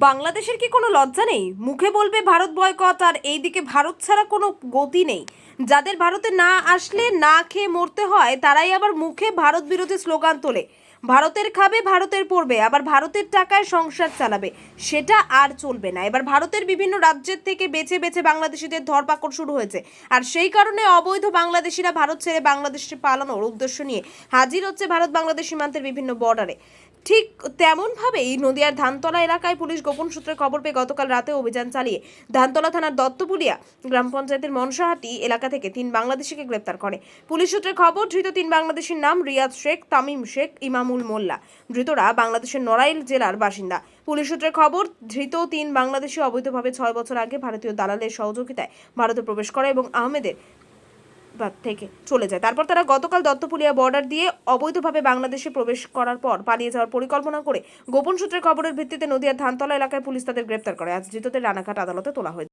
বাংলাদেশের কি কোনো লজ্জা নেই? মুখে বলবে ভারত বয়কট আর এইদিকে ভারত ছাড়া কোনো গতি নেই। যাদের ভারতে না আসলে না খেয়ে মরতে হয়, তারাই আবার মুখে ভারত বিরোধী স্লোগান তোলে। ভারতের খাবে, ভারতের পড়বে, আবার ভারতের টাকায় সংসার চালাবে। সেটা আর চলবে না। এবার ভারতের বিভিন্ন রাজ্যের থেকে বেছে বেছে বাংলাদেশিদের ধরপাকড় শুরু হয়েছে। আর সেই কারণে অবৈধ বাংলাদেশিরা ভারত ছেড়ে বাংলাদেশে পালানোর উদ্দেশ্য নিয়ে হাজির হচ্ছে ভারত বাংলাদেশ সীমান্তের বিভিন্ন বর্ডারে ঠিক তেমনভাবেই নদিয়ার ধানতলা এলাকায় পুলিশ গোপন সূত্রে খবর পেয়ে গতকাল রাতে অভিযান চালিয়ে ধানতলা থানার দত্তপুলিয়া গ্রাম পঞ্চায়েতের মনসাহাটি এলাকা থেকে তিন বাংলাদেশিকে গ্রেপ্তার করে। পুলিশ সূত্রে খবর, ধৃত তিন বাংলাদেশের নাম রিয়াদ শেখ, তামিম শেখ, ইমামুল মোল্লা। ধৃতরা বাংলাদেশের নড়াইল জেলার বাসিন্দা। পুলিশ সূত্রে খবর, ধৃত তিন বাংলাদেশি অবৈধভাবে ছয় বছর আগে ভারতীয় দালালের সহযোগিতায় ভারতে প্রবেশ করে এবং আহমেদের থেকে চলে যায় তারপর তারা গতকাল দত্তপুলিয়া বর্ডার দিয়ে অবৈধভাবে বাংলাদেশে প্রবেশ করার পর পালিয়ে যাওয়ার পরিকল্পনা করে গোপন সূত্রের খবরের ভিত্তিতে নদিয়ার ধানতলা এলাকায় পুলিশ তাদের গ্রেপ্তার করে আজ ধৃতদের রানাঘাট আদালতে তোলা হয়েছে